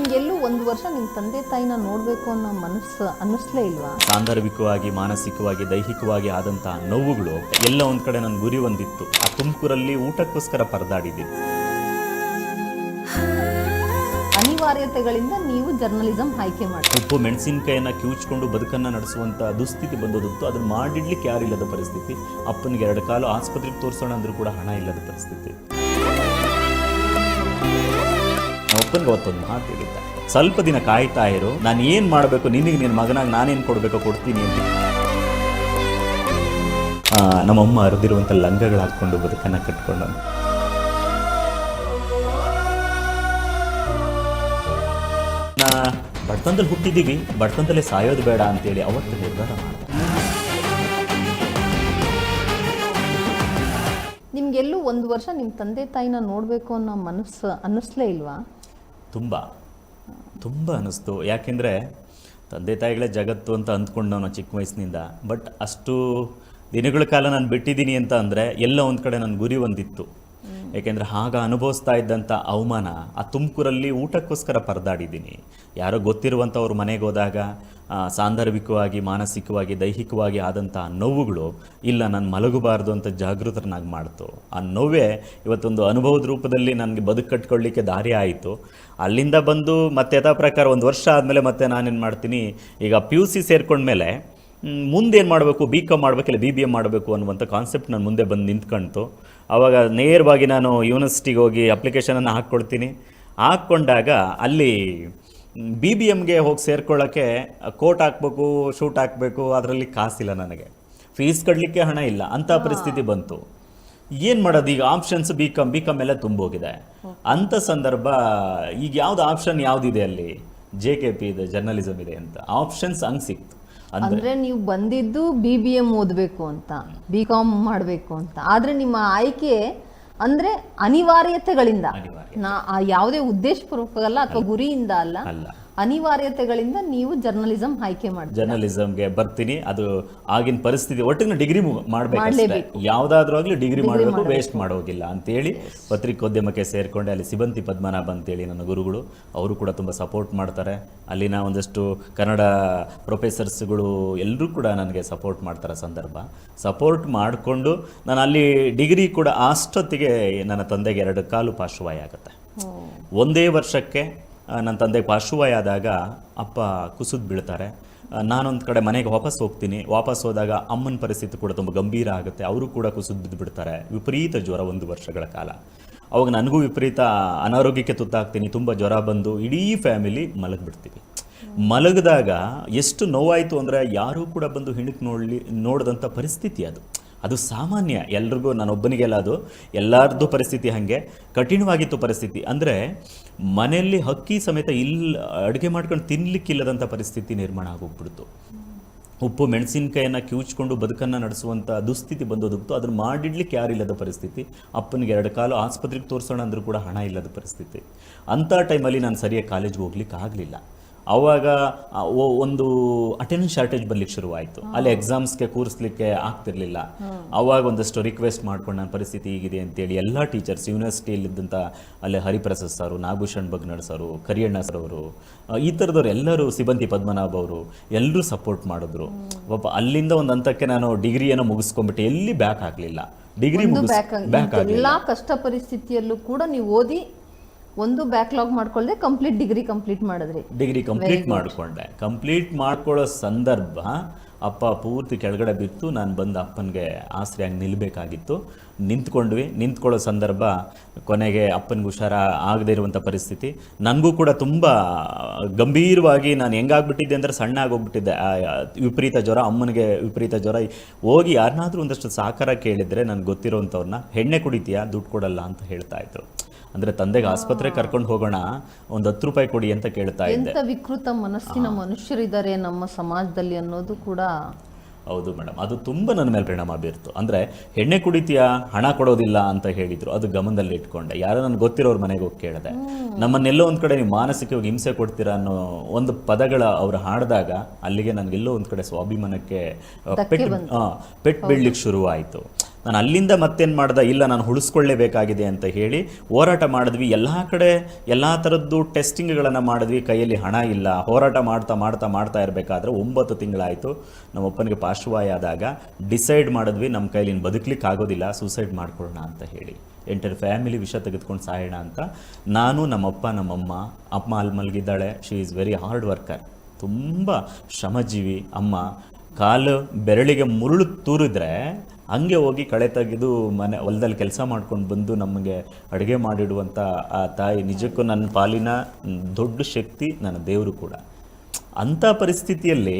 ನಿಮ್ಗೆಲ್ಲೂ ಒಂದು ವರ್ಷ ನಿಮ್ಮ ತಂದೆ ತಾಯಿನ ನೋಡಬೇಕು ಅನ್ನೋ ಮನಸ್ಸು ಅನ್ನಿಸ್ಲೇ ಇಲ್ವಾ? ಸಾಂದರ್ಭಿಕವಾಗಿ ಮಾನಸಿಕವಾಗಿ ದೈಹಿಕವಾಗಿ ಆದಂಥ ನೋವುಗಳು ಎಲ್ಲ ಒಂದು ಕಡೆ ನನ್ನ ಗುರಿ ಒಂದಿತ್ತು. ಆ ತುಮಕೂರಲ್ಲಿ ಊಟಕ್ಕೋಸ್ಕರ ಪರದಾಡಿದ್ದೀನಿ. ಅನಿವಾರ್ಯತೆಗಳಿಂದ ನೀವು ಜರ್ನಲಿಸಂ ಆಯ್ಕೆ ಮಾಡಿ ಉಪ್ಪು ಮೆಣಸಿನಕಾಯಿನ ಕಿವುಚ್ಕೊಂಡು ಬದುಕನ್ನ ನಡೆಸುವಂತ ದುಸ್ಥಿತಿ ಬಂದದಿತ್ತು ಅದನ್ನ ಮಾಡಿಡ್ಲಿಕ್ಕೆ ಯಾರಿಲ್ಲದ ಪರಿಸ್ಥಿತಿ. ಅಪ್ಪನಿಗೆ ಎರಡು ಕಾಲು ಆಸ್ಪತ್ರೆಗೆ ತೋರಿಸೋಣ ಅಂದ್ರೂ ಕೂಡ ಹಣ ಇಲ್ಲದ ಪರಿಸ್ಥಿತಿ. ಅಪ್ಪನಿಗೆ ಅವತ್ತೊಂದು ಮಾತು ಹೇಳಿದ್ದ. ಸ್ವಲ್ಪ ದಿನ ಕಾಯ್ತಾ ಇರು, ನಾನು ಏನು ಮಾಡಬೇಕು, ನಿನಗೆ ನಿನ್ನ ಮಗನಾಗಿ ನಾನೇನು ಕೊಡಬೇಕು ಕೊಡ್ತೀನಿ ಅಂತ. ನಮ್ಮಮ್ಮ ಹರಿದಿರುವಂಥ ಲಂಗಗಳು ಹಾಕ್ಕೊಂಡು ಬದುಕನ್ನು ಕಟ್ಕೊಂಡು. ಬಡತನದಲ್ಲಿ ಹುಟ್ಟಿದ್ದೀವಿ, ಬಡತನದಲ್ಲೇ ಸಾಯೋದು ಬೇಡ ಅಂತೇಳಿ ಅವತ್ತು ನಿರ್ಧಾರ ಮಾಡಿದೆ. ನಿಮ್ಗೆಲ್ಲೂ ಒಂದು ವರ್ಷ ನಿಮ್ಮ ತಂದೆ ತಾಯಿನ ನೋಡಬೇಕು ಅನ್ನೋ ಮನಸ್ಸು ಅನ್ನಿಸ್ಲೇ ಇಲ್ವಾ? ತುಂಬ ತುಂಬ ಅನ್ನಿಸ್ತು. ಯಾಕೆಂದರೆ ತಂದೆ ತಾಯಿಗಳೇ ಜಗತ್ತು ಅಂತ ಅಂದ್ಕೊಂಡು ನಾನು ಚಿಕ್ಕ ವಯಸ್ಸಿನಿಂದ. ಬಟ್ ಅಷ್ಟು ದಿನಗಳ ಕಾಲ ನಾನು ಬಿಟ್ಟಿದ್ದೀನಿ ಅಂತ ಅಂದರೆ ಎಲ್ಲ ಒಂದು ಕಡೆ ನನ್ನ ಗುರಿ ಒಂದಿತ್ತು. ಯಾಕೆಂದರೆ ಆಗ ಅನುಭವಿಸ್ತಾ ಇದ್ದಂಥ ಅವಮಾನ, ಆ ತುಮಕೂರಲ್ಲಿ ಊಟಕ್ಕೋಸ್ಕರ ಪರದಾಡಿದ್ದೀನಿ. ಯಾರೋ ಗೊತ್ತಿರುವಂಥವ್ರ ಮನೆಗೆ ಹೋದಾಗ ಸಾಂದರ್ಭಿಕವಾಗಿ, ಮಾನಸಿಕವಾಗಿ, ದೈಹಿಕವಾಗಿ ಆದಂಥ ನೋವುಗಳು ಇಲ್ಲ, ನಾನು ಮಲಗಬಾರ್ದು ಅಂತ ಜಾಗೃತರನ್ನಾಗಿ ಮಾಡ್ತು. ಆ ನೋವೇ ಇವತ್ತೊಂದು ಅನುಭವದ ರೂಪದಲ್ಲಿ ನನಗೆ ಬದುಕು ಕಟ್ಕೊಳ್ಳಿಕ್ಕೆ ದಾರಿ ಆಯಿತು. ಅಲ್ಲಿಂದ ಬಂದು ಮತ್ತೆ ಯಥಾ ಪ್ರಕಾರ ಒಂದು ವರ್ಷ ಆದಮೇಲೆ ಮತ್ತೆ ನಾನೇನು ಮಾಡ್ತೀನಿ, ಈಗ ಪಿ ಯು ಸಿ ಸೇರ್ಕೊಂಡ್ಮೇಲೆ ಮುಂದೆ ಏನು ಮಾಡಬೇಕು? ಬಿ ಕಾಮ್ ಮಾಡಬೇಕಿಲ್ಲ ಬಿ ಬಿ ಎಂ ಮಾಡಬೇಕು ಅನ್ನುವಂಥ ಕಾನ್ಸೆಪ್ಟ್ ನಾನು ಮುಂದೆ ಬಂದು ನಿಂತ್ಕೊಂತು. ಆವಾಗ ನೇರವಾಗಿ ನಾನು ಯೂನಿವರ್ಸಿಟಿಗೆ ಹೋಗಿ ಅಪ್ಲಿಕೇಶನನ್ನು ಹಾಕ್ಕೊಳ್ತೀನಿ. ಹಾಕ್ಕೊಂಡಾಗ ಅಲ್ಲಿ ಬಿ ಬಿ ಎಮ್ಗೆ ಹೋಗಿ ಸೇರ್ಕೊಳ್ಳೋಕ್ಕೆ ಕೋಟ್ ಹಾಕ್ಬೇಕು ಶೂಟ್ ಹಾಕಬೇಕು ಅದರಲ್ಲಿ ಕಾಸಿಲ್ಲ ನನಗೆ. ಫೀಸ್ ಕಟ್ಟಲಿಕ್ಕೆ ಹಣ ಇಲ್ಲ. ಅಂಥ ಪರಿಸ್ಥಿತಿ ಬಂತು. ಏನು ಮಾಡೋದು? ಈಗ options B com B com ಎಲ್ಲ ತುಂಬೋಗಿದೆ. ಅಂಥ ಸಂದರ್ಭ ಈಗ ಯಾವ್ದು ಆಪ್ಷನ್ ಯಾವುದಿದೆ ಅಲ್ಲಿ? ಜೆ ಕೆ ಪಿ ಇದೆ ಜರ್ನಲಿಸಮ್ ಇದೆ ಅಂತ. ಆಪ್ಷನ್ಸ್ ಹಂಗೆ ಸಿಕ್ತು. ಅಂದ್ರೆ ನೀವು ಬಂದಿದ್ದು ಬಿ ಬಿ ಎಂ ಓದಬೇಕು ಅಂತ ಬಿ ಕಾಮ್ ಮಾಡಬೇಕು ಅಂತ. ಆದ್ರೆ ನಿಮ್ಮ ಆಯ್ಕೆ ಅಂದ್ರೆ ಅನಿವಾರ್ಯತೆಗಳಿಂದ. ನಾ ಆ ಯಾವುದೇ ಉದ್ದೇಶಪೂರ್ವಕ ಅಲ್ಲ. ಅಥವಾ ಗುರಿಯಿಂದ ಅಲ್ಲ. ಅನಿವಾರ್ಯತೆಗಳಿಂದ ನೀವು ಜರ್ನಲಿಸಂ ಆಯ್ಕೆ ಮಾಡಿ ಜರ್ನಲಿಸಂಗೆ ಬರ್ತೀನಿ. ಅದು ಆಗಿನ ಪರಿಸ್ಥಿತಿ ಒಟ್ಟಿಗೆ ಡಿಗ್ರಿ ಮಾಡಬೇಕು ಯಾವ್ದಾದ್ರೂ ಆಗ್ಲಿ ಡಿಗ್ರಿ ಮಾಡಬೇಕು ವೇಸ್ಟ್ ಮಾಡೋಗಿಲ್ಲ ಅಂತೇಳಿ ಪತ್ರಿಕೋದ್ಯಮಕ್ಕೆ ಸೇರ್ಕೊಂಡೆ. ಅಲ್ಲಿ ಸಿಬಂತಿ ಪದ್ಮನಾಭ ಅಂತೇಳಿ ನನ್ನ ಗುರುಗಳು. ಅವರು ಕೂಡ ತುಂಬ ಸಪೋರ್ಟ್ ಮಾಡ್ತಾರೆ. ಅಲ್ಲಿನ ಒಂದಷ್ಟು ಕನ್ನಡ ಪ್ರೊಫೆಸರ್ಸ್ಗಳು ಎಲ್ಲರೂ ಕೂಡ ನನಗೆ ಸಪೋರ್ಟ್ ಮಾಡ್ತಾರೆ ಸಂದರ್ಭ. ಸಪೋರ್ಟ್ ಮಾಡಿಕೊಂಡು ನಾನು ಅಲ್ಲಿ ಡಿಗ್ರಿ ಕೂಡ ಅಷ್ಟೊತ್ತಿಗೆ ನನ್ನ ತಂದೆಗೆ ಎರಡು ಕಾಲು ಪಾರ್ಶ್ವವಾಯ ಆಗುತ್ತೆ. ಒಂದೇ ವರ್ಷಕ್ಕೆ ನನ್ನ ತಂದೆಗೆ ಪಾರ್ಶ್ವವಾಯ ಆದಾಗ ಅಪ್ಪ ಕುಸಿದು ಬೀಳ್ತಾರೆ. ನಾನೊಂದು ಕಡೆ ಮನೆಗೆ ವಾಪಸ್ ಹೋಗ್ತೀನಿ. ವಾಪಸ್ ಹೋದಾಗ ಅಮ್ಮನ ಪರಿಸ್ಥಿತಿ ಕೂಡ ತುಂಬ ಗಂಭೀರ ಆಗುತ್ತೆ. ಅವರು ಕೂಡ ಕುಸಿದು ಬಿದ್ದು ಬಿಡ್ತಾರೆ. ವಿಪರೀತ ಜ್ವರ ಒಂದು ವರ್ಷಗಳ ಕಾಲ. ಅವಾಗ ನನಗೂ ವಿಪರೀತ ಅನಾರೋಗ್ಯಕ್ಕೆ ತುತ್ತಾಗ್ತೀನಿ. ತುಂಬ ಜ್ವರ ಬಂದು ಇಡೀ ಫ್ಯಾಮಿಲಿ ಮಲಗಿಬಿಡ್ತೀವಿ. ಮಲಗಿದಾಗ ಎಷ್ಟು ನೋವಾಯಿತು ಅಂದರೆ ಯಾರೂ ಕೂಡ ಬಂದು ಹಿಣಕ್ಕೆ ನೋಡಲಿ ನೋಡಿದಂಥ ಪರಿಸ್ಥಿತಿ ಅದು. ಅದು ಸಾಮಾನ್ಯ. ಎಲ್ರಿಗೂ, ನಾನೊಬ್ಬನಿಗೆಲ್ಲ ಅದು. ಎಲ್ಲರದ್ದು ಪರಿಸ್ಥಿತಿ ಹಾಗೆ. ಕಠಿಣವಾಗಿತ್ತು ಪರಿಸ್ಥಿತಿ. ಅಂದರೆ ಮನೆಯಲ್ಲಿ ಹಕ್ಕಿ ಸಮೇತ ಇಲ್ಲ ಅಡುಗೆ ಮಾಡ್ಕೊಂಡು ತಿನ್ನಲಿಕ್ಕಿಲ್ಲದಂಥ ಪರಿಸ್ಥಿತಿ ನಿರ್ಮಾಣ ಆಗೋಗ್ಬಿಡ್ತು. ಉಪ್ಪು ಮೆಣಸಿನಕಾಯಿಯನ್ನು ಕಿವುಚ್ಕೊಂಡು ಬದುಕನ್ನು ನಡೆಸುವಂಥ ದುಸ್ಥಿತಿ ಬಂದೋದಿತ್ತು ಅದನ್ನು ಮಾಡಿಡ್ಲಿಕ್ಕೆ ಯಾರಿಲ್ಲದ ಪರಿಸ್ಥಿತಿ. ಅಪ್ಪನಿಗೆ ಎರಡು ಕಾಲು ಆಸ್ಪತ್ರೆಗೆ ತೋರಿಸೋಣ ಅಂದರೂ ಕೂಡ ಹಣ ಇಲ್ಲದ ಪರಿಸ್ಥಿತಿ. ಅಂಥ ಟೈಮಲ್ಲಿ ನಾನು ಸರಿಯಾಗಿ ಕಾಲೇಜ್ಗೆ ಹೋಗ್ಲಿಕ್ಕೆ ಆಗಲಿಲ್ಲ ಆವಾಗ ಒ- ಒಂದು ಅಟೆಂಡೆನ್ಸ್ ಶಾರ್ಟೇಜ್ ಬರ್ಲಿಕ್ಕೆ ಶುರುವಾಯಿತು. ಅಲ್ಲಿ ಎಕ್ಸಾಮ್ಸ್ಗೆ ಕೂರಿಸ್ಲಿಕ್ಕೆ ಆಗ್ತಿರ್ಲಿಲ್ಲ. ಅವಾಗ ಒಂದಷ್ಟು ರಿಕ್ವೆಸ್ಟ್ ಮಾಡ್ಕೊಂಡು ನನ್ನ ಪರಿಸ್ಥಿತಿ ಹೀಗಿದೆ ಅಂತೇಳಿ ಎಲ್ಲ ಟೀಚರ್ಸ್ ಯೂನಿವರ್ಸಿಟಿಯಲ್ಲಿದ್ದಂಥ ಅಲ್ಲಿ ಹರಿಪ್ರಸಾದ್ ಸರ್ ನಾಗಭೂಷಣ್ ಬಗ್ನಡ್ ಸರ್ ಕರಿಯಣ್ಣ ಸರ್ ಅವರು ಈ ಥರದವ್ರು ಎಲ್ಲರೂ ಸಿಬ್ಬಂದಿ ಪದ್ಮನಾಭ ಅವರು ಎಲ್ಲರೂ ಸಪೋರ್ಟ್ ಮಾಡಿದ್ರು. ಪಾಪ ಅಲ್ಲಿಂದ ಒಂದು ಹಂತಕ್ಕೆ ನಾನು ಡಿಗ್ರಿಯನ್ನು ಮುಗಿಸ್ಕೊಂಡ್ಬಿಟ್ಟು ಎಲ್ಲಿ ಬ್ಯಾಕ್ ಆಗಲಿಲ್ಲ. ಡಿಗ್ರಿ ಬ್ಯಾಕ್ ಆಗಲಿಲ್ಲ. ಎಲ್ಲಾ ಕಷ್ಟ ಪರಿಸ್ಥಿತಿಯಲ್ಲೂ ಕೂಡ ನೀವು ಓದಿ ಒಂದು ಬ್ಯಾಕ್ಲಾಗ್ ಮಾಡ್ಕೊಳ್ಳದೆ ಕಂಪ್ಲೀಟ್ ಡಿಗ್ರಿ ಕಂಪ್ಲೀಟ್ ಮಾಡಿದ್ರಿ. ಡಿಗ್ರಿ ಕಂಪ್ಲೀಟ್ ಮಾಡಿಕೊಂಡೆ. ಕಂಪ್ಲೀಟ್ ಮಾಡ್ಕೊಳ್ಳೋ ಸಂದರ್ಭ ಅಪ್ಪ ಪೂರ್ತಿ ಕೆಳಗಡೆ ಬಿತ್ತು. ನಾನು ಬಂದು ಅಪ್ಪನಿಗೆ ಆಸರೆಯಾಗಿ ನಿಲ್ಲಬೇಕಾಗಿತ್ತು ನಿಂತ್ಕೊಂಡ್ವಿ. ನಿಂತ್ಕೊಳ್ಳೋ ಸಂದರ್ಭ ಕೊನೆಗೆ ಅಪ್ಪನಿಗೆ ಹುಷಾರ ಆಗದೇ ಇರುವಂಥ ಪರಿಸ್ಥಿತಿ. ನನಗೂ ಕೂಡ ತುಂಬ ಗಂಭೀರವಾಗಿ ನಾನು ಹೆಂಗಾಗ್ಬಿಟ್ಟಿದ್ದೆ ಅಂದರೆ ಸಣ್ಣ ಆಗೋಗ್ಬಿಟ್ಟಿದ್ದೆ ವಿಪರೀತ ಜ್ವರ ಅಮ್ಮನಿಗೆ ವಿಪರೀತ ಜ್ವರ. ಹೋಗಿ ಯಾರನ್ನಾದರೂ ಒಂದಷ್ಟು ಸಹಕಾರ ಕೇಳಿದರೆ ನನಗೆ ಗೊತ್ತಿರೋವಂಥವ್ರನ್ನ ಹೆಣ್ಣೆ ಕುಡಿತೀಯಾ? ದುಡ್ಡು ಕೊಡಲ್ಲ ಅಂತ ಹೇಳ್ತಾ ಇದ್ರು. ಅಂದರೆ ತಂದೆಗೆ ಆಸ್ಪತ್ರೆಗೆ ಕರ್ಕೊಂಡು ಹೋಗೋಣ ಒಂದು ಹತ್ತು ರೂಪಾಯಿ ಕೊಡಿ ಅಂತ ಕೇಳ್ತಾ ಇದ್ದೆ. ಎಂತ ವಿಕೃತ ಮನಸ್ಸಿನ ಮನುಷ್ಯರಿದ್ದಾರೆ ನಮ್ಮ ಸಮಾಜದಲ್ಲಿ ಅನ್ನೋದು ಕೂಡ ಹೌದು ಮೇಡಮ್ ಅದು ತುಂಬ ನನ್ನ ಮೇಲೆ ಪರಿಣಾಮ ಬೀರ್ತು. ಅಂದ್ರೆ ಎಣ್ಣೆ ಕುಡಿತೀಯಾ ಹಣ ಕೊಡೋದಿಲ್ಲ ಅಂತ ಹೇಳಿದ್ರು. ಅದು ಗಮನದಲ್ಲಿ ಇಟ್ಕೊಂಡೆ. ಯಾರೋ ನನಗೆ ಗೊತ್ತಿರೋರ ಮನೆಗೆ ಹೋಗಿ ಕೇಳಿದೆ. ನಮ್ಮನ್ನೆಲ್ಲೋ ಒಂದ್ ಕಡೆ ನೀವು ಮಾನಸಿಕವಾಗಿ ಹಿಂಸೆ ಕೊಡ್ತೀರಾ ಅನ್ನೋ ಒಂದು ಪದಗಳ ಅವ್ರು ಹಾಡಿದಾಗ ಅಲ್ಲಿಗೆ ನನಗೆಲ್ಲೋ ಒಂದ್ ಕಡೆ ಸ್ವಾಭಿಮಾನಕ್ಕೆ ಪೆಟ್ ಪೆಟ್ ಬೀಳ್ಲಿಕ್ಕೆ ಶುರುವಾಯಿತು. ನಾನು ಅಲ್ಲಿಂದ ಮತ್ತೇನು ಮಾಡ್ದೆ? ಇಲ್ಲ, ನಾನು ಉಳಿಸ್ಕೊಳ್ಳೇಬೇಕಾಗಿದೆ ಅಂತ ಹೇಳಿ ಹೋರಾಟ ಮಾಡಿದ್ವಿ. ಎಲ್ಲ ಕಡೆ ಎಲ್ಲ ಥರದ್ದು ಟೆಸ್ಟಿಂಗ್ಗಳನ್ನು ಮಾಡಿದ್ವಿ. ಕೈಯಲ್ಲಿ ಹಣ ಇಲ್ಲ. ಹೋರಾಟ ಮಾಡ್ತಾ ಮಾಡ್ತಾ ಮಾಡ್ತಾ ಇರಬೇಕಾದ್ರೆ ಒಂಬತ್ತು ತಿಂಗಳಾಯಿತು. ನಮ್ಮ ಅಪ್ಪನಿಗೆ ಪಾರ್ಶ್ವವಾಯ ಆದಾಗ ಡಿಸೈಡ್ ಮಾಡಿದ್ವಿ, ನಮ್ಮ ಕೈಲಿ ಬದುಕಲಿಕ್ಕೆ ಆಗೋದಿಲ್ಲ ಸೂಸೈಡ್ ಮಾಡ್ಕೊಳ್ಳೋಣ ಅಂತ ಹೇಳಿ. ಎಂಟರ್ ಫ್ಯಾಮಿಲಿ ವಿಷ ತೆಗೆದುಕೊಂಡು ಸಾಯೋಣ ಅಂತ ನಾನು ನಮ್ಮಪ್ಪ ನಮ್ಮಮ್ಮ ಅಮ್ಮ ಅಲ್ಲಿ ಮಲಗಿದ್ದಾಳೆ. She is very hard worker ತುಂಬ ಶ್ರಮಜೀವಿ ಅಮ್ಮ. ಕಾಲು ಬೆರಳಿಗೆ ಮುರುಳು ತೂರಿದ್ರೆ ಹಂಗೆ ಹೋಗಿ ಕಳೆ ತೆಗೆದು ಮನೆ ಹೊಲದಲ್ಲಿ ಕೆಲಸ ಮಾಡ್ಕೊಂಡು ಬಂದು ನಮಗೆ ಅಡುಗೆ ಮಾಡಿಡುವಂಥ ಆ ತಾಯಿ ನಿಜಕ್ಕೂ ನನ್ನ ಪಾಲಿನ ದೊಡ್ಡ ಶಕ್ತಿ, ನನ್ನ ದೇವರು ಕೂಡ. ಅಂಥ ಪರಿಸ್ಥಿತಿಯಲ್ಲಿ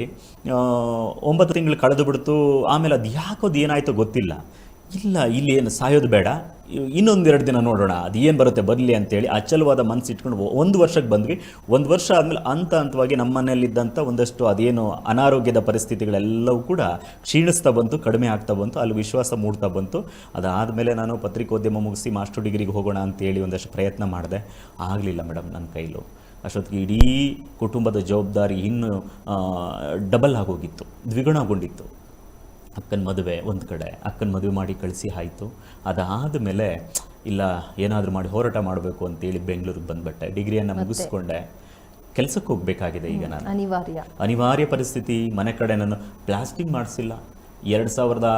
ಒಂಬತ್ತು ತಿಂಗಳು ಕಳೆದು ಬಿಡ್ತು ಆಮೇಲೆ ಅದು ಯಾಕೋದು ಏನಾಯ್ತೋ ಗೊತ್ತಿಲ್ಲ. ಇಲ್ಲ, ಇಲ್ಲಿ ಏನು ಸಾಯೋದು ಬೇಡ. ಇನ್ನೊಂದೆರಡು ದಿನ ನೋಡೋಣ, ಅದು ಏನು ಬರುತ್ತೆ ಬರಲಿ ಅಂತೇಳಿ ಅಚಲವಾದ ಮನಸ್ಸು ಇಟ್ಕೊಂಡು ಒಂದು ವರ್ಷಕ್ಕೆ ಬಂದ್ವಿ. ಒಂದು ವರ್ಷ ಆದಮೇಲೆ ಹಂತ ಹಂತವಾಗಿ ನಮ್ಮ ಮನೆಯಲ್ಲಿದ್ದಂಥ ಒಂದಷ್ಟು ಅದೇನು ಅನಾರೋಗ್ಯದ ಪರಿಸ್ಥಿತಿಗಳೆಲ್ಲವೂ ಕೂಡ ಕ್ಷೀಣಿಸ್ತಾ ಬಂತು, ಕಡಿಮೆ ಆಗ್ತಾ ಬಂತು, ಅಲ್ಲಿ ವಿಶ್ವಾಸ ಮೂಡ್ತಾ ಬಂತು. ಅದಾದಮೇಲೆ ನಾನು ಪತ್ರಿಕೋದ್ಯಮ ಮುಗಿಸಿ ಮಾಸ್ಟರ್ ಡಿಗ್ರಿಗೆ ಹೋಗೋಣ ಅಂತೇಳಿ ಒಂದಷ್ಟು ಪ್ರಯತ್ನ ಮಾಡಿದೆ. ಆಗಲಿಲ್ಲ ಮೇಡಮ್ ನನ್ನ ಕೈಲೂ. ಅಷ್ಟೊತ್ತಿಗೆ ಇಡೀ ಕುಟುಂಬದ ಜವಾಬ್ದಾರಿ ಇನ್ನೂ ಡಬಲ್ ಆಗೋಗಿತ್ತು, ದ್ವಿಗುಣಗೊಂಡಿತ್ತು. ಅಕ್ಕನ ಮದುವೆ ಒಂದು ಕಡೆ ಅಕ್ಕನ ಮದುವೆ ಮಾಡಿ ಕಳಿಸಿ ಆಯಿತು. ಅದಾದ ಮೇಲೆ ಇಲ್ಲ ಏನಾದರೂ ಮಾಡಿ ಹೋರಾಟ ಮಾಡಬೇಕು ಅಂತೇಳಿ ಬೆಂಗಳೂರಿಗೆ ಬಂದ್ಬಿಟ್ಟೆ ಡಿಗ್ರಿಯನ್ನು ಮುಗಿಸ್ಕೊಂಡೆ. ಕೆಲಸಕ್ಕೆ ಹೋಗಬೇಕಾಗಿದೆ ಈಗ ನಾನು. ಅನಿವಾರ್ಯ. ಅನಿವಾರ್ಯ ಪರಿಸ್ಥಿತಿ ಮನೆ ಕಡೆ ನಾನು ಪ್ಲಾಸ್ಟಿಕ್ ಮಾಡಿಸಿಲ್ಲ. ಎರಡು ಸಾವಿರದ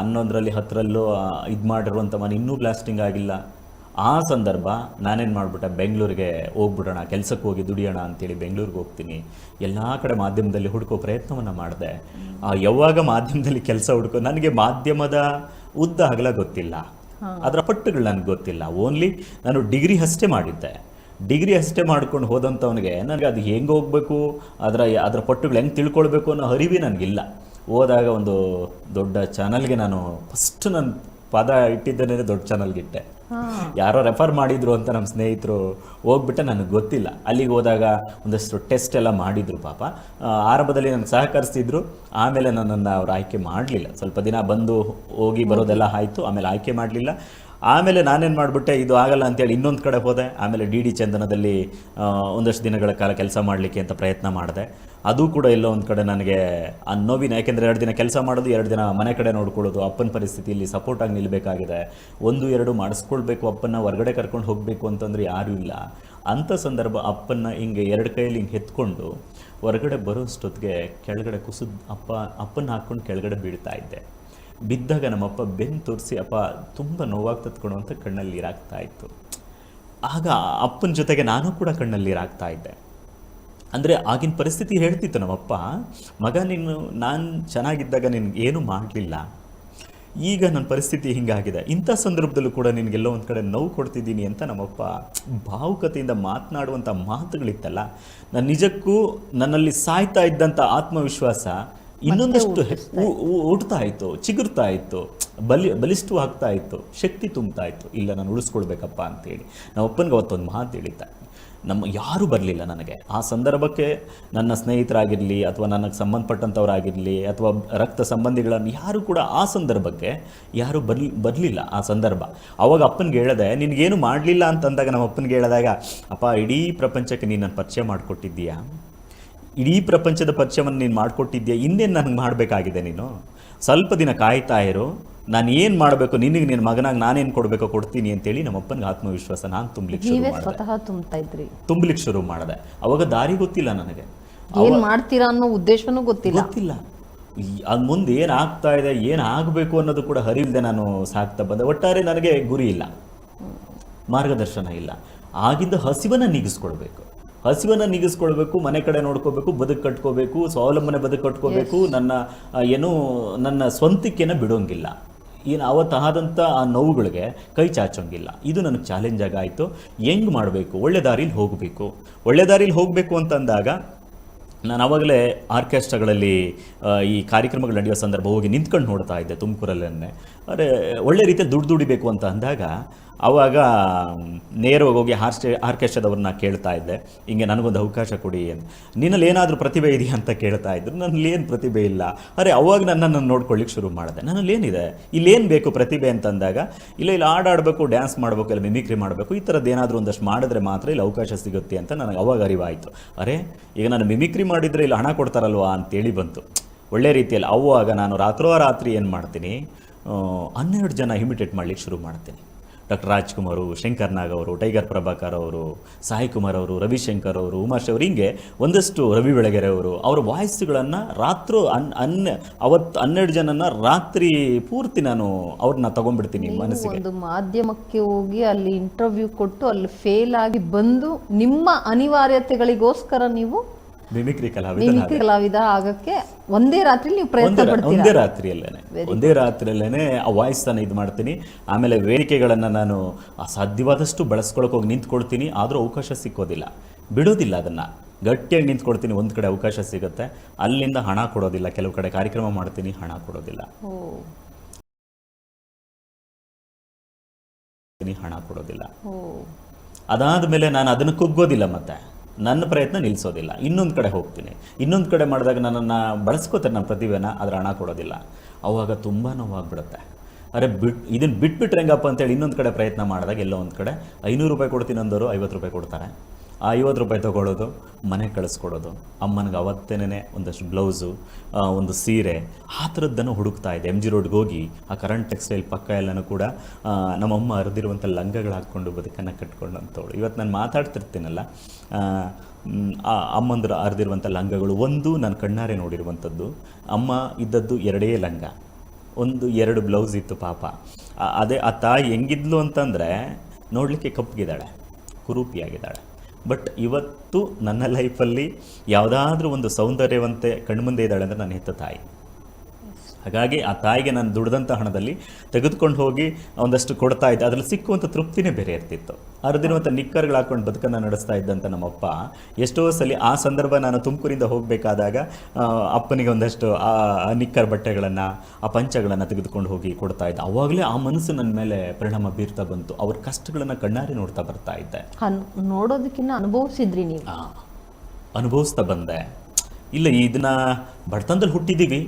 ಹನ್ನೊಂದರಲ್ಲಿ ಹತ್ತರಲ್ಲೂ ಇದು ಮಾಡಿರುವಂಥ ಮನೆ ಇನ್ನೂ ಬ್ಲಾಸ್ಟಿಂಗ್ ಆಗಿಲ್ಲ. ಆ ಸಂದರ್ಭ ನಾನೇನು ಮಾಡಿಬಿಟ್ಟೆ? ಬೆಂಗಳೂರಿಗೆ ಹೋಗ್ಬಿಡೋಣ ಕೆಲಸಕ್ಕೆ ಹೋಗಿ ದುಡಿಯೋಣ ಅಂತೇಳಿ ಬೆಂಗಳೂರಿಗೆ ಹೋಗ್ತೀನಿ. ಎಲ್ಲ ಕಡೆ ಮಾಧ್ಯಮದಲ್ಲಿ ಹುಡುಕೋ ಪ್ರಯತ್ನವನ್ನು ಮಾಡಿದೆ. ಯಾವಾಗ ಮಾಧ್ಯಮದಲ್ಲಿ ಕೆಲಸ ಹುಡುಕೋ ನನಗೆ ಮಾಧ್ಯಮದ ಉದ್ದ ಹಗಲ ಗೊತ್ತಿಲ್ಲ. ಅದರ ಪಟ್ಟುಗಳು ನನಗೆ ಗೊತ್ತಿಲ್ಲ. ಓನ್ಲಿ ನಾನು ಡಿಗ್ರಿ ಅಷ್ಟೇ ಮಾಡಿದ್ದೆ. ಡಿಗ್ರಿ ಅಷ್ಟೇ ಮಾಡ್ಕೊಂಡು ಹೋದಂಥವನಿಗೆ ನನಗೆ ಅದು ಹೆಂಗೆ ಹೋಗಬೇಕು ಅದರ ಅದರ ಪಟ್ಟುಗಳು ಹೆಂಗೆ ತಿಳ್ಕೊಳ್ಬೇಕು ಅನ್ನೋ ಅರಿವಿ ನನಗಿಲ್ಲ. ಹೋದಾಗ ಒಂದು ದೊಡ್ಡ ಚಾನಲ್ಗೆ ನಾನು ಫಸ್ಟ್ ನನ್ನ ಪದ ಇಟ್ಟಿದ್ದೇನೆ ದೊಡ್ಡ ಚಾನಲ್ಗೆ ಇಟ್ಟೆ. ಯಾರೋ ರೆಫರ್ ಮಾಡಿದ್ರು ಅಂತ ನಮ್ಮ ಸ್ನೇಹಿತರು ಹೋಗ್ಬಿಟ್ಟೆ ನನಗೆ ಗೊತ್ತಿಲ್ಲ. ಅಲ್ಲಿಗೆ ಹೋದಾಗ ಒಂದಷ್ಟು ಟೆಸ್ಟ್ ಎಲ್ಲ ಮಾಡಿದ್ರು ಪಾಪ. ಆರಂಭದಲ್ಲಿ ನನಗೆ ಸಹಕರಿಸ್ತಿದ್ರು. ಆಮೇಲೆ ನನ್ನನ್ನು ಅವ್ರು ಆಯ್ಕೆ ಮಾಡಲಿಲ್ಲ. ಸ್ವಲ್ಪ ದಿನ ಬಂದು ಹೋಗಿ ಬರೋದೆಲ್ಲ ಆಯಿತು. ಆಮೇಲೆ ಆಯ್ಕೆ ಮಾಡಲಿಲ್ಲ. ಆಮೇಲೆ ನಾನೇನು ಮಾಡಿಬಿಟ್ಟೆ, ಇದು ಆಗಲ್ಲ ಅಂತೇಳಿ ಇನ್ನೊಂದು ಕಡೆ ಹೋದೆ. ಆಮೇಲೆ ಡಿ ಡಿ ಚಂದನದಲ್ಲಿ ಒಂದಷ್ಟು ದಿನಗಳ ಕಾಲ ಕೆಲಸ ಮಾಡಲಿಕ್ಕೆ ಅಂತ ಪ್ರಯತ್ನ ಮಾಡಿದೆ. ಅದು ಕೂಡ ಎಲ್ಲೋ ಒಂದು ಕಡೆ ನನಗೆ ಆ ನೋವಿನ, ಯಾಕೆಂದರೆ ಎರಡು ದಿನ ಕೆಲಸ ಮಾಡೋದು, ಎರಡು ದಿನ ಮನೆ ಕಡೆ ನೋಡ್ಕೊಳ್ಳೋದು, ಅಪ್ಪನ ಪರಿಸ್ಥಿತಿಯಲ್ಲಿ ಸಪೋರ್ಟಾಗಿ ನಿಲ್ಲಬೇಕಾಗಿದೆ ಒಂದು, ಎರಡು ಮಾಡಿಸ್ಕೊಳ್ಬೇಕು ಅಪ್ಪನ ಹೊರಗಡೆ ಕರ್ಕೊಂಡು ಹೋಗಬೇಕು ಅಂತಂದರೆ ಯಾರೂ ಇಲ್ಲ. ಅಂಥ ಸಂದರ್ಭ ಅಪ್ಪನ ಹಿಂಗೆ ಎರಡು ಕೈಯಲ್ಲಿ ಹಿಂಗೆ ಎತ್ಕೊಂಡು ಹೊರಗಡೆ ಬರೋಷ್ಟೊತ್ತಿಗೆ ಕೆಳಗಡೆ ಕುಸಿದ್ ಅಪ್ಪ ಅಪ್ಪನ ಹಾಕ್ಕೊಂಡು ಕೆಳಗಡೆ ಬೀಳ್ತಾ ಇದ್ದೆ. ಬಿದ್ದಾಗ ನಮ್ಮಪ್ಪ ಬೆನ್ನು ತೋರಿಸಿ, ಅಪ್ಪ, ತುಂಬ ನೋವಾಗಿ ಅಂತ ಕಣ್ಣಲ್ಲಿ ನೀರಾಗ್ತಾ ಇತ್ತು. ಆಗ ಅಪ್ಪನ ಜೊತೆಗೆ ನಾನು ಕೂಡ ಕಣ್ಣಲ್ಲಿ ನೀರಾಗ್ತಾ ಇದ್ದೆ. ಅಂದರೆ ಆಗಿನ ಪರಿಸ್ಥಿತಿ ಹೇಳ್ತಿತ್ತು ನಮ್ಮಪ್ಪ ಮಗ ನೀನು ನಾನು ಚೆನ್ನಾಗಿದ್ದಾಗ ನಿನಗೆ ಏನೂ ಮಾಡಲಿಲ್ಲ. ಈಗ ನನ್ನ ಪರಿಸ್ಥಿತಿ ಹಿಂಗಾಗಿದೆ. ಇಂಥ ಸಂದರ್ಭದಲ್ಲೂ ಕೂಡ ನಿನಗೆಲ್ಲೋ ಒಂದು ಕಡೆ ನೋವು ಕೊಡ್ತಿದ್ದೀನಿ ಅಂತ ನಮ್ಮಪ್ಪ ಭಾವುಕತೆಯಿಂದ ಮಾತನಾಡುವಂಥ ಮಾತುಗಳಿತ್ತಲ್ಲ. ನಾನು ನಿಜಕ್ಕೂ ನನ್ನಲ್ಲಿ ಸಾಯ್ತಾ ಇದ್ದಂಥ ಆತ್ಮವಿಶ್ವಾಸ ಇನ್ನೊಂದಷ್ಟು ಉ- ಉ- ಹುಟ್ತಾ ಇತ್ತು ಚಿಗುರ್ತಾ ಇತ್ತು ಬಲಿ ಬಲಿಷ್ಠವಾಗ್ತಾ ಇತ್ತು ಶಕ್ತಿ ತುಂಬ್ತಾ ಇತ್ತು. ಇಲ್ಲ ನಾನು ಉಳಿಸ್ಕೊಳ್ಬೇಕಪ್ಪ ಅಂತೇಳಿ. ನಮ್ಮಪ್ಪನಿಗೆ ಅವತ್ತೊಂದು ಮಾತು ಹೇಳಿದ್ದೆ. ನಮ್ಮ ಯಾರೂ ಬರಲಿಲ್ಲ ನನಗೆ. ಆ ಸಂದರ್ಭಕ್ಕೆ ನನ್ನ ಸ್ನೇಹಿತರಾಗಿರಲಿ ಅಥವಾ ನನಗೆ ಸಂಬಂಧಪಟ್ಟಂಥವರಾಗಿರಲಿ ಅಥವಾ ರಕ್ತ ಸಂಬಂಧಿಗಳನ್ನು ಯಾರು ಕೂಡ ಆ ಸಂದರ್ಭಕ್ಕೆ ಯಾರೂ ಬರ್ಲಿ, ಬರಲಿಲ್ಲ ಆ ಸಂದರ್ಭ. ಅವಾಗ ಅಪ್ಪನಿಗೆ ಹೇಳಿದೆ, ನಿನಗೇನು ಮಾಡಲಿಲ್ಲ? ಅಂತಂದಾಗ ನಮ್ಮ ಅಪ್ಪನಿಗೆ ಹೇಳಿದಾಗ, ಅಪ್ಪ, ಇಡೀ ಪ್ರಪಂಚಕ್ಕೆ ನೀನು ನನ್ನ ಪರಿಚಯ ಮಾಡಿಕೊಟ್ಟಿದ್ದೀಯಾ? ಇಡೀ ಪ್ರಪಂಚದ ಪರಿಚಯವನ್ನು ನೀನು ಮಾಡಿಕೊಟ್ಟಿದ್ದೀಯಾ? ಇನ್ನೇನು ನನಗೆ ಮಾಡಬೇಕಾಗಿದೆ ನೀನು? ಸ್ವಲ್ಪ ದಿನ ಕಾಯ್ತಾ ಇರು. ನಾನು ಏನು ಮಾಡಬೇಕು? ನಿನಗೆ ನಿನ್ನ ಮಗನಾಗ ನಾನೇನು ಕೊಡಬೇಕು ಕೊಡ್ತೀನಿ ಅಂತೇಳಿ ನಮ್ಮ ಅಪ್ಪನಿಗೆ ಆತ್ಮವಿಶ್ವಾಸ ನಾನು ತುಂಬಲಿಕ್ಕೆ ಶುರು ನೀವೇ ಮಾಡಿದೆ. ಸ್ವತಃ ತುಂಬ್ತಾ ಇದ್ರಿ. ತುಂಬಲಿಕ್ಕೆ ಶುರು ಮಾಡಿದೆ. ಅವಾಗ ದಾರಿ ಗೊತ್ತಿಲ್ಲ ನನಗೆ. ಏನ್ ಮಾಡ್ತೀರಾ ಅನ್ನೋ ಉದ್ದೇಶನೂ ಗೊತ್ತಿಲ್ಲ. ಗೊತ್ತಿಲ್ಲ. ಅದು ಮುಂದೆ ಏನು ಆಗ್ತಾ ಇದೆ ಏನು ಆಗಬೇಕು ಅನ್ನೋದು ಕೂಡ ಹರಿವಿಲ್ಲದೆ ನಾನು ಸಾಕ್ತಾ ಬಂದೆ. ಒಟ್ಟಾರೆ ನನಗೆ ಗುರಿ ಇಲ್ಲ. ಮಾರ್ಗದರ್ಶನ ಇಲ್ಲ. ಆಗಿದ್ದ ಹಸಿವನ್ನು ನೀಗಿಸ್ಕೊಳ್ಬೇಕು ಹಸಿವನ್ನ ನೀಗಿಸ್ಕೊಳ್ಬೇಕು ಮನೆ ಕಡೆ ನೋಡ್ಕೋಬೇಕು ಬದುಕು ಕಟ್ಕೋಬೇಕು ಸ್ವಾವಲಂಬನೆ ಬದುಕು ಕಟ್ಕೋಬೇಕು ನನ್ನ ಏನು ನನ್ನ ಸ್ವಂತಿಕೆನ ಬಿಡೋಂಗಿಲ್ಲ. ಏನು ಅವತ್ತಾದಂಥ ಆ ನೋವುಗಳಿಗೆ ಕೈ ಚಾಚೋಂಗಿಲ್ಲ. ಇದು ನನಗೆ ಚಾಲೆಂಜ್ ಆಗಾಯಿತು. ಹೆಂಗ್ ಮಾಡಬೇಕು? ಒಳ್ಳೆ ದಾರಿಲಿ ಹೋಗಬೇಕು. ಒಳ್ಳೆ ದಾರಿಲಿ ಹೋಗಬೇಕು ಅಂತಂದಾಗ ನಾನು ಆವಾಗಲೇ ಆರ್ಕೆಸ್ಟ್ರಾಗಳಲ್ಲಿ ಈ ಕಾರ್ಯಕ್ರಮಗಳು ನಡೆಯೋ ಸಂದರ್ಭ ಹೋಗಿ ನಿಂತ್ಕೊಂಡು ನೋಡ್ತಾ ಇದ್ದೆ ತುಮಕೂರಲ್ಲೇ ಆದರೆ ಒಳ್ಳೆ ರೀತಿಯಲ್ಲಿ ದುಡ್ಡು ದುಡಿಬೇಕು ಅಂತ ಅಂದಾಗ ಆವಾಗ ನೇರವಾಗಿ ಹೋಗಿ ಹಾರ್ಸ್ಟೆ ಆರ್ಕೆಸ್ಟ್ರಾದವ್ರನ್ನ ಕೇಳ್ತಾ ಇದ್ದೆ. ಹಿಂಗೆ ನನಗೊಂದು ಅವಕಾಶ ಕೊಡಿ ಅಂತ. ನಿನ್ನಲ್ಲಿ ಏನಾದರೂ ಪ್ರತಿಭೆ ಇದೆಯಾ? ಅಂತ ಕೇಳ್ತಾ ಇದ್ರು. ನನ್ನಲ್ಲಿ ಏನು ಪ್ರತಿಭೆ ಇಲ್ಲ. ಅರೆ, ಅವಾಗ ನನ್ನನ್ನು ನೋಡ್ಕೊಳ್ಳಿಕ್ಕೆ ಶುರು ಮಾಡಿದೆ. ನನ್ನಲ್ಲಿ ಏನಿದೆ? ಇಲ್ಲೇನು ಬೇಕು ಪ್ರತಿಭೆ ಅಂತಂದಾಗ ಇಲ್ಲ, ಇಲ್ಲಿ ಆಡಾಡಬೇಕು ಡ್ಯಾನ್ಸ್ ಮಾಡಬೇಕು, ಇಲ್ಲ, ಮಿಮಿಕ್ರಿ ಮಾಡಬೇಕು, ಈ ಥರದ್ದು ಏನಾದರೂ ಒಂದಷ್ಟು ಮಾಡಿದ್ರೆ ಮಾತ್ರ ಇಲ್ಲಿ ಅವಕಾಶ ಸಿಗುತ್ತೆ ಅಂತ ನನಗೆ ಅವಾಗ ಅರಿವಾಯಿತು. ಅರೆ, ಈಗ ನಾನು ಮಿಮಿಕ್ರಿ ಮಾಡಿದರೆ ಇಲ್ಲಿ ಹಣ ಕೊಡ್ತಾರಲ್ವಾ? ಅಂತೇಳಿ ಬಂತು. ಒಳ್ಳೆ ರೀತಿಯಲ್ಲಿ ಅವಾಗ ನಾನು ರಾತ್ರೋ ರಾತ್ರಿ ಏನು ಮಾಡ್ತೀನಿ? ಹನ್ನೆರಡು ಜನ ಇಮಿಟೇಟ್ ಮಾಡಲಿಕ್ಕೆ ಶುರು ಮಾಡ್ತೀನಿ. ಡಾಕ್ಟರ್ ರಾಜ್ಕುಮಾರು ಶಂಕರ್ ನಾಗ್ ಅವರು ಟೈಗರ್ ಪ್ರಭಾಕರ್ ಅವರು ಸಾಯಿ ಕುಮಾರ್ ಅವರು ರವಿಶಂಕರ್ ಅವರು ಉಮಾಶ್ ಅವರು ಹಿಂಗೆ ಒಂದಷ್ಟು ರವಿ ಬೆಳಗೆರೆ ಅವರು ಅವರ ವಾಯ್ಸ್ಗಳನ್ನು ರಾತ್ರಿ ಅನ್ ಅನ್ ಅವತ್ತು ಹನ್ನೆರಡು ಜನನ ರಾತ್ರಿ ಪೂರ್ತಿ ನಾನು ಅವ್ರನ್ನ ತಗೊಂಡ್ಬಿಡ್ತೀನಿ ಮನಸ್ಸಿಗೆ. ಒಂದು ಮಾಧ್ಯಮಕ್ಕೆ ಹೋಗಿ ಅಲ್ಲಿ ಇಂಟರ್ವ್ಯೂ ಕೊಟ್ಟು ಅಲ್ಲಿ ಫೇಲ್ ಆಗಿ ಬಂದು ನಿಮ್ಮ ಅನಿವಾರ್ಯತೆಗಳಿಗೋಸ್ಕರ ನೀವು ಮಿಮಿಕ್ರಿ ಕಲಾವಿದ ಮಿಮಿಕ್ರಿ ಕಲಾವಿದ ಆಗಕ್ಕೆ ಒಂದೇ ರಾತ್ರಿ ನೀವು ಪ್ರಯತ್ನ ಪಡ್ತೀರಾ? ಒಂದೇ ರಾತ್ರಿಯಲ್ಲೇನೆ. ಒಂದೇ ರಾತ್ರಿಯಲ್ಲೇನೆ ಆ ವಾಯ್ಸ್ ಅನ್ನ ಇದು ಮಾಡ್ತೀನಿ. ಆಮೇಲೆ ವೇದಿಕೆಗಳನ್ನ ನಾನು ಸಾಧ್ಯವಾದಷ್ಟು ಬಳಸ್ಕೊಳಕ್ಕೆ ಹೋಗಿ ನಿಂತ್ಕೊಳ್ತೀನಿ. ಆದ್ರೂ ಅವಕಾಶ ಸಿಕ್ಕೋದಿಲ್ಲ. ಬಿಡೋದಿಲ್ಲ ಅದನ್ನ. ಗಟ್ಟಿಯಾಗಿ ನಿಂತ್ಕೊಳ್ತೀನಿ. ಒಂದ್ ಕಡೆ ಅವಕಾಶ ಸಿಗುತ್ತೆ. ಅಲ್ಲಿಂದ ಹಣ ಕೊಡೋದಿಲ್ಲ. ಕೆಲವು ಕಡೆ ಕಾರ್ಯಕ್ರಮ ಮಾಡ್ತೀನಿ. ಹಣ ಕೊಡೋದಿಲ್ಲ. ಹಣ ಕೊಡೋದಿಲ್ಲ. ಅದಾದ ಮೇಲೆ ನಾನು ಅದನ್ನು ಕುಗ್ಗೋದಿಲ್ಲ ಮತ್ತೆ. ನನ್ನ ಪ್ರಯತ್ನ ನಿಲ್ಲಿಸೋದಿಲ್ಲ. ಇನ್ನೊಂದು ಕಡೆ ಹೋಗ್ತೀನಿ. ಇನ್ನೊಂದು ಕಡೆ ಮಾಡಿದಾಗ ನನ್ನನ್ನು ಬಳಸ್ಕೋತಾರೆ ನನ್ನ ಪ್ರತಿಭೆನ ಅದರ ಹಣ ಕೊಡೋದಿಲ್ಲ. ಅವಾಗ ತುಂಬ ನೋವಾಗ್ಬಿಡುತ್ತೆ. ಅರೆ ಬಿಟ್ ಇದನ್ನು ಬಿಟ್ಬಿಟ್ರೆ ಹೆಂಗಪ್ಪ ಅಂತೇಳಿ ಇನ್ನೊಂದು ಕಡೆ ಪ್ರಯತ್ನ ಮಾಡಿದಾಗ ಎಲ್ಲೋ ಒಂದು ಕಡೆ ಐನೂರು ರೂಪಾಯಿ ಕೊಡ್ತೀನಿ ಅಂದವರು ಐವತ್ತು ರೂಪಾಯಿ ಕೊಡ್ತಾರೆ. ಆ ಐವತ್ತು ರೂಪಾಯಿ ತೊಗೊಳೋದು ಮನೆಗೆ ಕಳಿಸ್ಕೊಡೋದು. ಅಮ್ಮನಿಗೆ ಅವತ್ತೇನೆ ಒಂದಷ್ಟು ಬ್ಲೌಸು ಒಂದು ಸೀರೆ. ಆ ಥರದ್ದನ್ನು ಹುಡುಕ್ತಾ ಇದೆ ಎಂ ಜಿ ರೋಡ್ಗೆ ಹೋಗಿ ಆ ಕರೆಂಟ್ ಟೆಕ್ಸ್ಟೈಲ್ ಪಕ್ಕ ಎಲ್ಲನೂ ಕೂಡ ನಮ್ಮ ನಮ್ಮಮ್ಮ ಅರೆದಿರುವಂಥ ಲಂಗಗಳು ಹಾಕ್ಕೊಂಡು ಬದುಕನ್ನು ಕಟ್ಕೊಂಡು ಅಂತವಳು ಇವತ್ತು ನಾನು ಮಾತಾಡ್ತಿರ್ತೀನಲ್ಲ ಆ, ಅಮ್ಮಂದ್ರ ಹರಿದಿರುವಂಥ ಲಂಗಗಳು ಒಂದು ನಾನು ಕಣ್ಣಾರೆ ನೋಡಿರುವಂಥದ್ದು. ಅಮ್ಮ ಇದ್ದದ್ದು ಎರಡೇ ಲಂಗ. ಒಂದು ಎರಡು ಬ್ಲೌಸ್ ಇತ್ತು ಪಾಪ. ಅದೇ ಆ ತಾಯಿ ಹೆಂಗಿದ್ಲು ಅಂತಂದರೆ ನೋಡಲಿಕ್ಕೆ ಕಪ್ಪಗಿದ್ದಾಳೆ ಕುರೂಪಿಯಾಗಿದ್ದಾಳೆ. ಬಟ್ ಇವತ್ತು ನನ್ನ ಲೈಫಲ್ಲಿ ಯಾವುದಾದ್ರೂ ಒಂದು ಸೌಂದರ್ಯವಂತೆ ಕಣ್ಮುಂದೆ ಇದ್ದಾಳೆ ಅಂದರೆ ನನ್ನ ಹೆತ್ತ ತಾಯಿ. ಹಾಗಾಗಿ ಆ ತಾಯಿಗೆ ನಾನು ದುಡ್ದಂಥ ಹಣದಲ್ಲಿ ತೆಗೆದುಕೊಂಡು ಹೋಗಿ ಒಂದಷ್ಟು ಕೊಡ್ತಾ ಇದ್ದೆ. ಅದರಲ್ಲಿ ಸಿಕ್ಕುವಂಥ ತೃಪ್ತಿನೇ ಬೇರೆ ಇರ್ತಿತ್ತು. ಅರ್ದಿರುವಂಥ ನಿಕ್ಕರ್ಗಳು ಹಾಕೊಂಡು ಬದುಕನ್ನು ನಡೆಸ್ತಾ ಇದ್ದಂಥ ನಮ್ಮಪ್ಪ ಎಷ್ಟೋ ಸಲ ಆ ಸಂದರ್ಭ ನಾನು ತುಮಕೂರಿಂದ ಹೋಗಬೇಕಾದಾಗ ಅಪ್ಪನಿಗೆ ಒಂದಷ್ಟು ಆ ನಿಕ್ಕರ್ ಬಟ್ಟೆಗಳನ್ನು ಆ ಪಂಚಗಳನ್ನು ತೆಗೆದುಕೊಂಡು ಹೋಗಿ ಕೊಡ್ತಾ ಇದ್ದೆ. ಅವಾಗಲೇ ಆ ಮನಸ್ಸು ನನ್ನ ಮೇಲೆ ಪರಿಣಾಮ ಬೀರ್ತಾ ಬಂತು. ಅವ್ರ ಕಷ್ಟಗಳನ್ನು ಕಣ್ಣಾರೆ ನೋಡ್ತಾ ಬರ್ತಾ ಇದ್ದೆ. ನೋಡೋದಕ್ಕಿಂತ ಅನುಭವಿಸಿದ್ರಿ ನೀವು? ಅನುಭವಿಸ್ತಾ ಬಂದೆ. ಇಲ್ಲ ಇದನ್ನ ಬಡತನದಲ್ಲಿ ಹುಟ್ಟಿದ್ದೀವಿ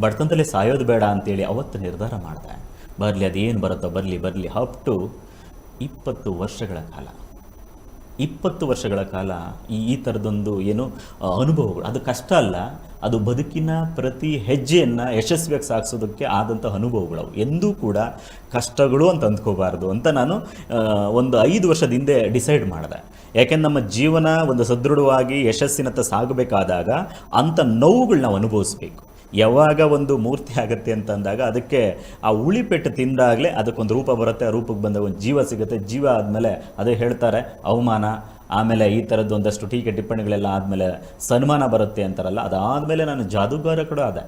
ಬಡತನದಲ್ಲೇ ಸಾಯೋದು ಬೇಡ ಅಂತೇಳಿ ಅವತ್ತು ನಿರ್ಧಾರ ಮಾಡಿದೆ. ಬರಲಿ, ಅದೇನು ಬರುತ್ತೋ ಬರಲಿ ಬರಲಿ ಅಪ್ ಟು ಇಪ್ಪತ್ತು ವರ್ಷಗಳ ಕಾಲ. ಇಪ್ಪತ್ತು ವರ್ಷಗಳ ಕಾಲ ಈ ಈ ಥರದೊಂದು ಏನು ಅನುಭವಗಳು. ಅದು ಕಷ್ಟ ಅಲ್ಲ, ಅದು ಬದುಕಿನ ಪ್ರತಿ ಹೆಜ್ಜೆಯನ್ನು ಯಶಸ್ವಿಯಾಗಿ ಸಾಗಿಸೋದಕ್ಕೆ ಆದಂಥ ಅನುಭವಗಳು. ಎಂದೂ ಕೂಡ ಕಷ್ಟಗಳು ಅಂತ ಅಂದ್ಕೋಬಾರ್ದು ಅಂತ ನಾನು ಒಂದು ಐದು ವರ್ಷದ ಹಿಂದೆ ಡಿಸೈಡ್ ಮಾಡಿದೆ. ಯಾಕೆಂದ್ರೆ ನಮ್ಮ ಜೀವನ ಒಂದು ಸದೃಢವಾಗಿ ಯಶಸ್ಸಿನತ್ತ ಸಾಗಬೇಕಾದಾಗ ಅಂಥ ನೋವುಗಳು ನಾವು ಅನುಭವಿಸ್ಬೇಕು. ಯಾವಾಗ ಒಂದು ಮೂರ್ತಿ ಆಗುತ್ತೆ ಅಂತ ಅಂದಾಗ ಅದಕ್ಕೆ ಆ ಉಳಿಪೆಟ್ಟು ತಿಂದಾಗಲೇ ಅದಕ್ಕೊಂದು ರೂಪ ಬರುತ್ತೆ, ಆ ರೂಪಕ್ಕೆ ಬಂದಾಗ ಒಂದು ಜೀವ ಸಿಗುತ್ತೆ. ಜೀವ ಆದಮೇಲೆ ಅದೇ ಹೇಳ್ತಾರೆ, ಅವಮಾನ, ಆಮೇಲೆ ಈ ಥರದ್ದು ಒಂದಷ್ಟು ಟೀಕೆ ಟಿಪ್ಪಣಿಗಳೆಲ್ಲ ಆದಮೇಲೆ ಸನ್ಮಾನ ಬರುತ್ತೆ ಅಂತಾರಲ್ಲ, ಅದಾದಮೇಲೆ ನಾನು ಜಾದೂಗಾರ ಕೂಡ ಆದೆ.